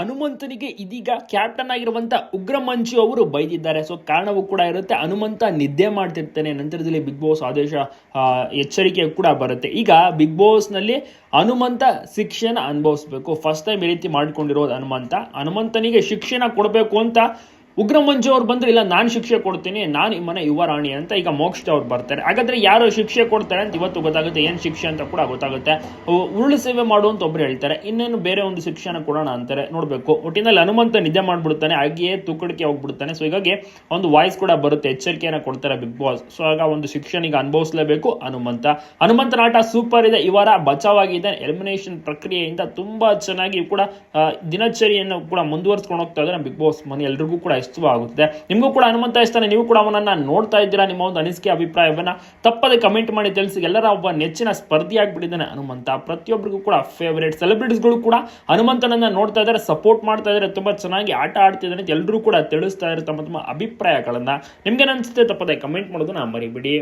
ಹನುಮಂತನಿಗೆ ಇದೀಗ ಕ್ಯಾಪ್ಟನ್ ಆಗಿರುವಂತ ಉಗ್ರ ಮಂಜು ಅವರು ಬೈದಿದ್ದಾರೆ. ಸೊ ಕಾರಣವೂ ಕೂಡ ಇರುತ್ತೆ. ಹನುಮಂತ ನಿದ್ದೆ ಮಾಡ್ತಿರ್ತಾನೆ. ನಂತರದಲ್ಲಿ ಬಿಗ್ ಬಾಸ್ ಆದೇಶ ಎಚ್ಚರಿಕೆ ಕೂಡ ಬರುತ್ತೆ. ಈಗ ಬಿಗ್ ಬಾಸ್ನಲ್ಲಿ ಹನುಮಂತ ಶಿಕ್ಷೆನ ಅನುಭವಿಸ್ಬೇಕು. ಫಸ್ಟ್ ಟೈಮ್ ಈ ರೀತಿ ಮಾಡಿಕೊಂಡಿರೋದು ಹನುಮಂತ. ಹನುಮಂತನಿಗೆ ಶಿಕ್ಷೆನ ಕೊಡಬೇಕು ಅಂತ ಉಗ್ರ ಮಂಜು ಅವ್ರು ಬಂದ್ರೆ, ಇಲ್ಲ, ನಾನು ಶಿಕ್ಷೆ ಕೊಡ್ತೀನಿ, ನಾನು ಈ ಮನೆ ಯುವರಾಣಿ ಅಂತ ಈಗ ಮೋಕ್ಷ ಅವ್ರು ಬರ್ತಾರೆ. ಹಾಗಾದ್ರೆ ಯಾರು ಶಿಕ್ಷೆ ಕೊಡ್ತಾರೆ ಅಂತ ಇವತ್ತು ಗೊತ್ತಾಗುತ್ತೆ, ಏನ್ ಶಿಕ್ಷೆ ಅಂತ ಕೂಡ ಗೊತ್ತಾಗುತ್ತೆ. ಉರುಳು ಸೇವೆ ಮಾಡು ಅಂತ ಒಬ್ರು ಹೇಳ್ತಾರೆ, ಇನ್ನೇನು ಬೇರೆ ಒಂದು ಶಿಕ್ಷಣ ಕೊಡೋಣ ಅಂತಾರೆ, ನೋಡ್ಬೇಕು. ಒಟ್ಟಿನಲ್ಲಿ ಹನುಮಂತ ನಿದ್ದೆ ಮಾಡ್ಬಿಡ್ತಾನೆ, ಹಾಗೆಯೇ ತೂಕಡಿಕೆ ಹೋಗ್ಬಿಡ್ತಾನೆ. ಸೊ ಹೀಗಾಗಿ ಒಂದು ವಾಯ್ಸ್ ಕೂಡ ಬರುತ್ತೆ, ಎಚ್ಚರಿಕೆಯನ್ನ ಕೊಡ್ತಾರೆ ಬಿಗ್ ಬಾಸ್ ಸೊ ಆಗ ಒಂದು ಶಿಕ್ಷಣಿಗೆ ಅನುಭವಿಸಲೇಬೇಕು ಹನುಮಂತ. ಹನುಮಂತನ ಆಟ ಸೂಪರ್ ಇದೆ ಇವರ ಬಚಾವಾಗಿದೆ. ಎಲಿಮಿನೇಷನ್ ಪ್ರಕ್ರಿಯೆಯಿಂದ ತುಂಬಾ ಚೆನ್ನಾಗಿ ಕೂಡ ದಿನಚರಿಯನ್ನು ಕೂಡ ಮುಂದುವರಿಸ್ಕೊಂಡು ಹೋಗ್ತಾ ಇದ್ದಾರೆ ಬಿಗ್ ಬಾಸ್ ಮನೆ ಎಲ್ರಿಗೂ ಕೂಡ ಇಷ್ಟವಾಗುತ್ತೆ. ನಿಮಗೂ ಕೂಡ ಹನುಮಂತ ಇಷ್ಟಾನೆ ನೀವು ಕೂಡ ಅವನನ್ನ ನೋಡ್ತಾ ಇದ್ದೀರಾ ನಿಮ್ಮ ಒಂದು ಅನಿಸಿಕೆ, ಅಭಿಪ್ರಾಯವನ್ನ ತಪ್ಪದೆ ಕಮೆಂಟ್ ಮಾಡಿ ತಿಳಿಸಿ. ಎಲ್ಲರ ಒಬ್ಬ ನೆಚ್ಚಿನ ಸ್ಪರ್ಧಿಯಾಗಿಬಿಟ್ಟಿದ್ದಾನೆ ಹನುಮಂತ. ಪ್ರತಿಯೊಬ್ಬರಿಗೂ ಕೂಡ ಫೇವರೇಟ್ ಸೆಲೆಬ್ರಿಟೀಸ್ಗಳು ಕೂಡ ಹನುಮಂತನನ್ನ ನೋಡ್ತಾ ಇದ್ದಾರೆ ಸಪೋರ್ಟ್ ಮಾಡ್ತಾ ಇದ್ದಾರೆ, ತುಂಬಾ ಚೆನ್ನಾಗಿ ಆಟ ಆಡ್ತಿದ್ದಾನೆ ಎಲ್ಲರೂ ಕೂಡ ತಿಳಿಸ್ತಾ ಇದ್ದಾರೆ, ತಮ್ಮ ತಮ್ಮ ಅಭಿಪ್ರಾಯಗಳನ್ನ. ನಿಮ್ಗೆ ಅನಿಸುತ್ತೆ ತಪ್ಪದೆ ಕಮೆಂಟ್ ಮಾಡೋದನ್ನ ಮರಿಬಿಡಿ.